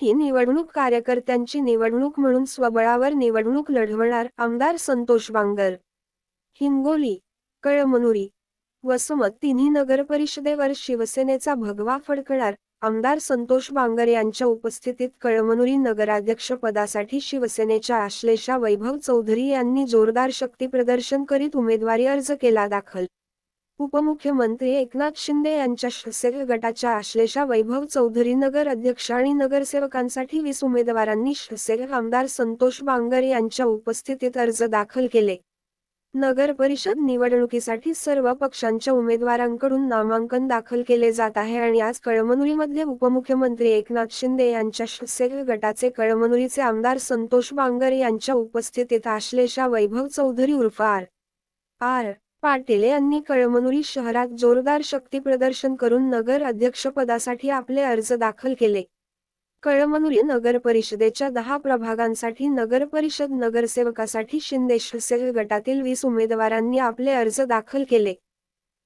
ही निवडणूक कार्यकर्त्यांची निवडणूक म्हणून स्वबळावर निवडणूक लढवणार आमदार संतोष बांगर हिंगोली कळमनुरी वसमत तिन्ही नगरपरिषदेवर शिवसेनेचा भगवा फडकणार आमदार संतोष बांगर यांच्या उपस्थितीत कळमनुरी नगराध्यक्ष पदासाठी शिवसेनेच्या आश्लेषा वैभव चौधरी यांनी जोरदार शक्ती प्रदर्शन करीत उमेदवारी अर्ज केला दाखल. उपमुख्यमंत्री एकनाथ शिंदे यांच्या शिवसेना गटाच्या आश्लेषा वैभव चौधरी नगर अध्यक्ष आणि नगरसेवकांसाठी वीस उमेदवारांनी शिवसेना आमदार संतोष बांगर यांच्या उपस्थितीत अर्ज दाखल केले. नगर परिषद निवडणुकीसाठी सर्व पक्षांच्या उमेदवारांकडून नामांकन दाखल केले जात आहे आणि आज कळमनुरीमध्ये उपमुख्यमंत्री एकनाथ शिंदे यांच्या शिवसेना गटाचे कळमनुरीचे आमदार संतोष बांगर यांच्या उपस्थितीत आश्लेषा वैभव चौधरी उर्फ आर. आर. पाटील यांनी कळमनुरी शहरात जोरदार शक्ती प्रदर्शन करून नगर अध्यक्षपदासाठी आपले अर्ज दाखल केले. कळमनुरी नगर परिषदेच्या दहा प्रभागांसाठी नगर परिषद नगरसेवकासाठी शिंदे शिवसेना गटातील वीस उमेदवारांनी आपले अर्ज दाखल केले.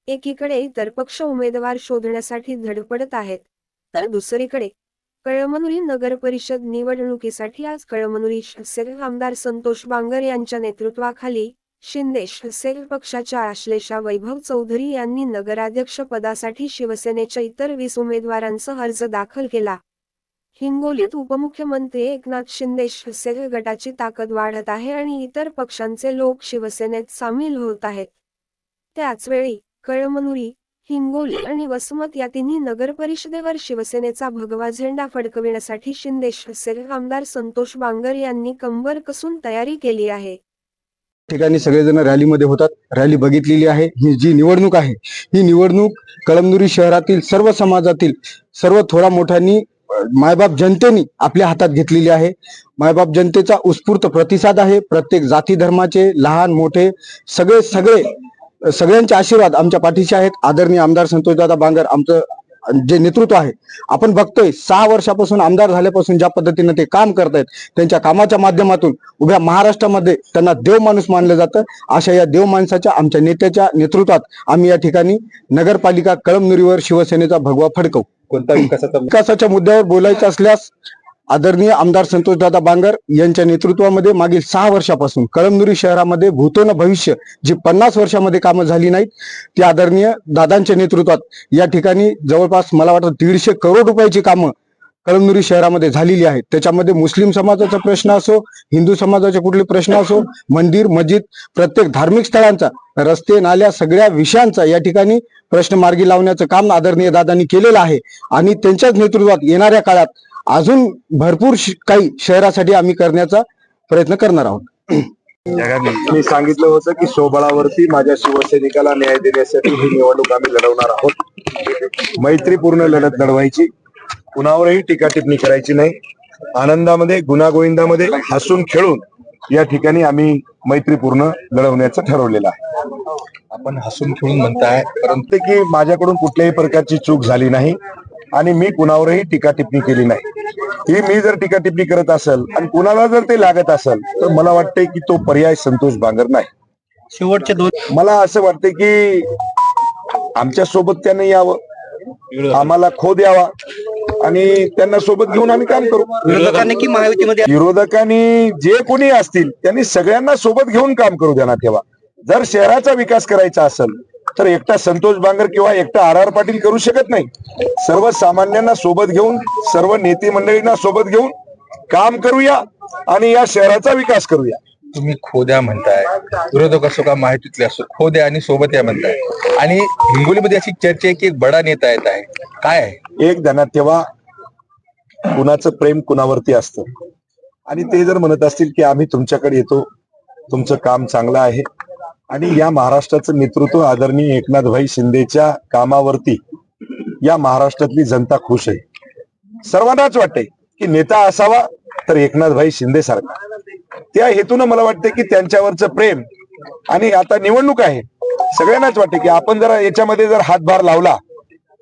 एकीकडे इतर पक्ष उमेदवार शोधण्यासाठी धडपडत आहेत. तर दुसरीकडे कळमनुरी नगर परिषद निवडणुकीसाठी आज कळमनुरी शिवसेना आमदार संतोष बांगर यांच्या नेतृत्वाखाली शिंदे शिवसेना पक्षाच्या आश्लेषा वैभव चौधरी यांनी नगराध्यक्ष पदासाठी शिवसेनेच्या इतर वीस उमेदवारांसह अर्ज दाखल केला. हिंगोलीत उपमुख्यमंत्री एकनाथ शिंदे शिवसेना गटाची ताकद वाढत आहे आणि इतर पक्षांचे लोक शिवसेनेत सामील होत आहेत. त्याचवेळी कळमनुरी हिंगोली आणि वसमत या तिन्ही नगर परिषदेवर शिवसेनेचा भगवा झेंडा फडकविण्यासाठी शिंदे शिवसेना आमदार संतोष बांगर यांनी कंबर कसून तयारी केली आहे. ठिकाणी सगळेजण रॅलीमध्ये होतात. रॅली बघितलेली आहे. ही जी निवडणूक आहे ही निवडणूक कळमनुरी शहरातील सर्व समाजातील सर्व थोडा मोठ्यांनी मायबाप जनतेने आपल्या हातात घेतलेली आहे. मायबाप जनतेचा उत्स्फूर्त प्रतिसाद आहे. प्रत्येक जाती धर्माचे लहान मोठे सगळे सगळे सगळ्यांचे आशीर्वाद आमच्या पाठीशी आहेत. आदरणीय आमदार संतोषदादा बांगर आमचं जे नेतृत्व आहे आपण बघतोय सहा वर्षापासून आमदार झाल्यापासून ज्या पद्धतीने ते काम करतायत त्यांच्या कामाच्या माध्यमातून उभ्या महाराष्ट्रामध्ये त्यांना देव माणूस मानलं जातं. अशा या देव माणसाच्या आमच्या नेत्याच्या नेतृत्वात आम्ही या ठिकाणी नगरपालिका कळमनुरीवर शिवसेनेचा भगवा फडकवू. कोणता विकासाचा विकासाच्या मुद्द्यावर बोलायचं असल्यास आदरणीय आमदार संतोषदादा बांगर यांच्या नेतृत्वामध्ये मागील सहा वर्षापासून कळमनुरी शहरामध्ये भूतोन भविष्य जी पन्नास वर्षामध्ये कामं झाली नाहीत ती आदरणीय दादांच्या नेतृत्वात या ठिकाणी जवळपास मला वाटतं दीडशे करोड रुपयाची कामं कळमनुरी शहरामध्ये झालेली आहेत. त्याच्यामध्ये मुस्लिम समाजाचा प्रश्न असो हिंदू समाजाचे कुठले प्रश्न असो मंदिर मस्जिद प्रत्येक धार्मिक स्थळांचा रस्ते नाल्या सगळ्या विषयांचा या ठिकाणी प्रश्न मार्गी लावण्याचं काम आदरणीय दादांनी केलेलं आहे. आणि त्यांच्याच नेतृत्वात येणाऱ्या काळात अजून भरपूर काही शहरासाठी आम्ही करण्याचा प्रयत्न करणार आहोत. मी सांगितलं होतं की स्वबळावरती माझ्या शिवसैनिकाला न्याय देण्यासाठी ही निवडणूक आम्ही लढवणार आहोत. मैत्रीपूर्ण लढत लढवायची. कुणावरही टीका टिप्पणी करायची नाही. आनंदामध्ये गुणागोविंदामध्ये हसून खेळून या ठिकाणी आम्ही मैत्रीपूर्ण लढवण्याचं ठरवलेलं आहे. आपण हसून खेळून म्हणताय परंतु की माझ्याकडून कुठल्याही प्रकारची चूक झाली नाही. आणि मी कुणावरही टीका टिप्पणी केली नाही. ही मी जर टीका टिप्पणी करत असेल आणि कुणाला जर ते लागत असेल तर मला वाटतंय की तो पर्याय संतोष बांगर नाही. शेवटचे दोन मला असं वाटतंय की आमच्यासोबत त्याने यावं आम्हाला खो द्यावा आणि त्यांना सोबत घेऊन आम्ही काम करू. विरोधकांनी की महायुतीमध्ये विरोधकांनी जे कोणी असतील त्यांनी सगळ्यांना सोबत घेऊन काम करू देणार ठेवा. जर शहराचा विकास करायचा असेल तर एकटा संतोष बांगर किंवा एकटा आर आर पाटील करू शकत नाही. सर्व सामान्यांना सोबत घेऊन सर्व नेते मंडळींना सोबत घेऊन काम करूया आणि या शहराचा विकास करूया. तुम्ही खोद्या म्हणताय विरोधक असो का माहितीतले असो खोद्या आणि सोबत या म्हणताय. आणि हिंगोलीमध्ये अशी चर्चा आहे की एक बडा नेता येत आहे. काय आहे? एक ध्यानात ठेवा कुणाचं प्रेम कुणावरती असतं? आणि ते जर म्हणत असतील की आम्ही तुमच्याकडे येतो तुमचं काम चांगलं आहे आणि या महाराष्ट्राचं नेतृत्व आदरणीय एकनाथभाई शिंदेच्या कामावरती या महाराष्ट्रातली जनता खुश आहे. सर्वांनाच वाटतंय की नेता असावा तर एकनाथभाई शिंदे सारखा. त्या हेतून मला वाटतं की त्यांच्यावरचं प्रेम आणि आता निवडणूक आहे सगळ्यांनाच वाटते की आपण जर याच्यामध्ये जर हातभार लावला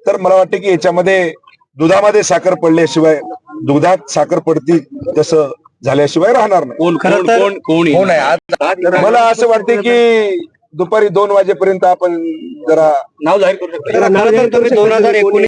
तर मला वाटते की याच्यामध्ये दुधामध्ये साखर पडल्याशिवाय दुधात साखर पडती तसं झाल्याशिवाय राहणार नाही. कोण कोण कोण आहे? आज तर मला असं वाटते की दुपारी दोन वाजेपर्यंत आपण जरा नाव जाहीर करू शकता. दोन हजार एकोणीस